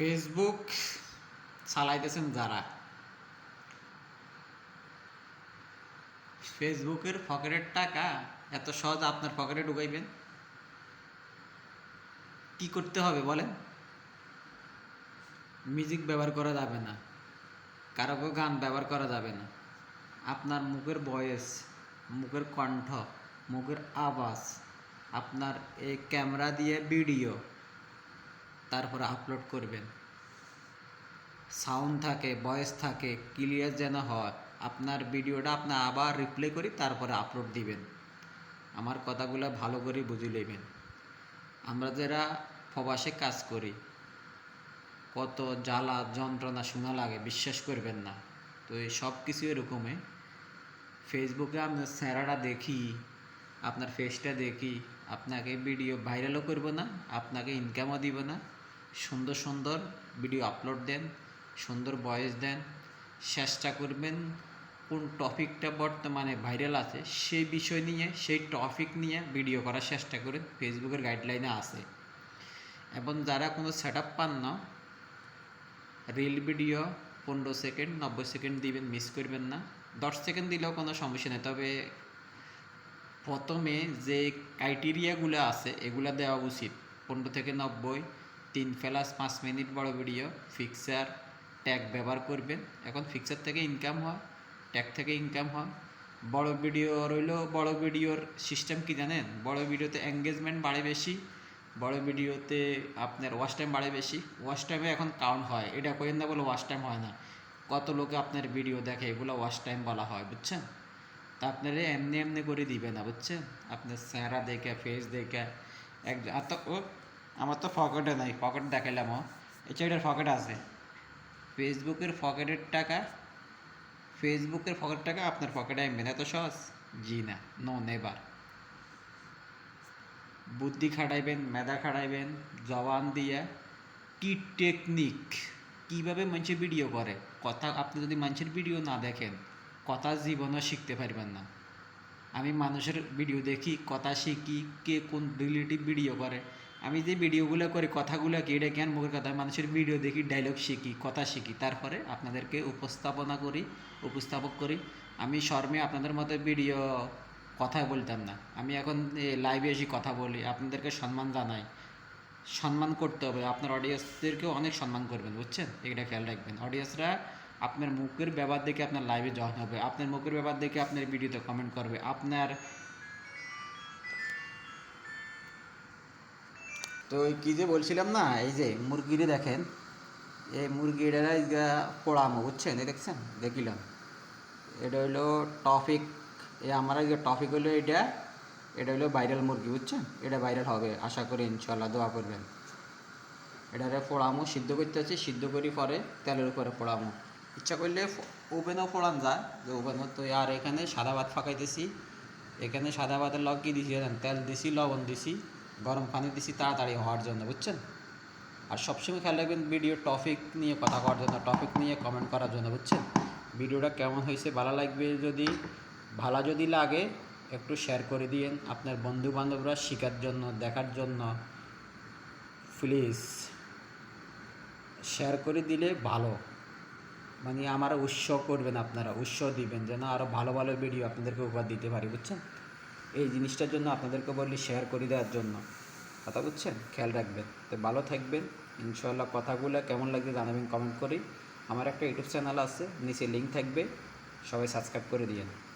Facebook চালাইতেছেন যারা? ফেসবুকের পকেটের টাকা এত সহজ আপনার পকেটে ঢুকাইবেন? কি করতে হবে বলেন? মিউজিক ব্যবহার করা যাবে না। কারও গান ব্যবহার করা যাবে না। আপনার মুখের ভয়েস মুখের কণ্ঠ, মুখের আওয়াজ, আপনার এই ক্যামেরা দিয়ে ভিডিও তারপরে আপলোড করবেন। সাউন্ড থাকে ভয়েস থাকে ক্লিয়ার যেন হয়, আপনার ভিডিওটা আপনি আবার রিপ্লে করি, তারপরে আপলোড দিবেন। আমার কথাগুলো ভালো করে বুঝে নেবেন। আমরা যারা প্রবাসে কাজ করি, কত জ্বালা, যন্ত্রণা শোনা লাগে, বিশ্বাস করবেন না। তো এই সব কিছু এরকমই। ফেসবুকে আপনার স্যারাটা দেখি, আপনার ফেসটা দেখি, আপনাকে ভিডিও ভাইরালও করব না, আপনাকে ইনকামও দিব না। সুন্দর সুন্দর ভিডিও আপলোড দেন, সুন্দর ভয়েস দেন। চেষ্টা করবেন কোন টপিকটা বর্তমানে ভাইরাল আছে, সেই বিষয় নিয়ে, সেই টপিক নিয়ে ভিডিও করার চেষ্টা করেন। ফেসবুকের গাইডলাইনে আছে। এবং যারা কোনো সেট আপ পান না রিল ভিডিও পনেরো সেকেন্ড নব্বই সেকেন্ড দিবেন মিস করবেন না। দশ সেকেন্ড দিলেও কোনো সমস্যা নেই। তবে প্রথমে যে ক্রাইটেরিয়াগুলো আছে, এগুলো দেওয়া উচিত। পনেরো থেকে নব্বই তিন প্লাস পাঁচ মিনিট বড় ভিডিও ফিক্সার ট্যাগ ব্যবহার করবেন। এখন ফিক্সার থেকে ইনকাম হয় ট্যাগ থেকে ইনকাম হয়। বড় ভিডিও রইল, বড় ভিডিওর সিস্টেম কি জানেন? বড় ভিডিওতে এঙ্গেজমেন্ট বাড়ে বেশি, বড় ভিডিওতে আপনার ওয়াচ টাইম বাড়ে বেশি। ওয়াচ টাইমে এখন কাউন্ট হয়, এটা করেন না বলে ওয়াচ টাইম হয় না। কত লোকে আপনার ভিডিও দেখে, এগুলো ওয়াচ টাইম বলা হয়, বুঝছেন? তা আপনারা এমনি এমনি করে দিবে না, বুঝছেন? আপনার চেহারা দেখে ফেস দেখে এক ও আমার তো পকেটে নাই, পকেট দেখাইলাম এছাড়া এটার পকেট আছে। ফেসবুকের পকেটের টাকা, ফেসবুকের পকেট টাকা আপনার পকেটে আনবেন এত সহজ? জি না নো নেবার বুদ্ধি খাটাইবেন, মেধা খাটাইবেন, জবান দিয়ে কি টেকনিক কীভাবে মানুষের ভিডিও করে? কথা, আপনি যদি মানুষের ভিডিও না দেখেন, কথা জীবনও শিখতে পারবেন না। আমি মানুষের ভিডিও দেখি, কথা শিখি, কে কোন রিলেটিভ ভিডিও করে। আমি যে ভিডিওগুলো করি, কথাগুলো কি এটা জ্ঞান মুখের কথা, মানুষের ভিডিও দেখি ডায়লগ শিখি, কথা শিখি। তারপরে আপনাদেরকে উপস্থাপনা করি, উপস্থাপক করি। আমি শর্মে আপনাদের মতো ভিডিও কথা বলতাম না। আমি এখন লাইভে এসে কথা বলি, আপনাদেরকে সম্মান জানাই। সম্মান করতে হবে। আপনার অডিয়েন্সদেরকেও অনেক সম্মান করবেন, বুঝছেন? এটা খেয়াল রাখবেন। অডিয়েন্সরা আপনার মুখের ব্যবহার দেখে আপনার লাইভে জয়েন হবে। আপনার মুখের ব্যবহার দেখে আপনার ভিডিওতে কমেন্ট করবে। আপনার তো কী যে বলছিলাম না, এই যে মুরগিরে দেখেন, এই মুরগিটা পোড়ামো বুঝছেন? এই দেখছেন? দেখিলাম এটা হইল টপিক এই আমার যে টপিক হলো এটা এটা হলো ভাইরাল মুরগি, বুঝছেন? এটা ভাইরাল হবে, আশা করি ইনশাল্লাহ দোয়া করবেন। এটারে পোড়ামো সিদ্ধ করতে হচ্ছে, সিদ্ধ করি পরে তেলের উপরে পোড়ামো ইচ্ছা করলে ওভেনও পোড়ান যায় যে ওভেনও তো আর এখানে সাদা ভাত ফাঁকাইতেছি। এখানে সাদা ভাতের লগ কি দিছি জানেন? তেল দিছি, লবণ দিছি, গরম পানি দিছি, তাড়াতাড়ি হওয়ার জন্য, বুঝছেন? আর সবসময় খেয়াল রাখবেন ভিডিও টপিক নিয়ে কথা করার জন্য টপিক নিয়ে কমেন্ট করার জন্য, বুঝছেন? ভিডিওটা কেমন হয়েছে, ভালো লাগবে যদি, ভালো যদি লাগে, একটু শেয়ার করে দিয়েন আপনার বন্ধু বান্ধবরা শেখার জন্য, দেখার জন্য। প্লিজ শেয়ার করে দিলে ভালো। মানে আমার উৎস করবেন আপনারা, উৎস দিবেন, যেন আরও ভালো ভালো ভিডিও আপনাদেরকে উপহার দিতে পারি, বুঝছেন? এই জিনিসটার জন্য আপনাদেরকে বললি শেয়ার করে দেওয়ার জন্য। কথা বুঝছেন? খেয়াল রাখবেন। তো ভালো থাকবেন। ইনশাল্লাহ কথাগুলো কেমন লাগবে জানাবেন কমেন্ট করি। আমার একটা ইউটিউব চ্যানেল আছে, নিচে লিঙ্ক থাকবে। সবাই সাবস্ক্রাইব করে দিয়েন।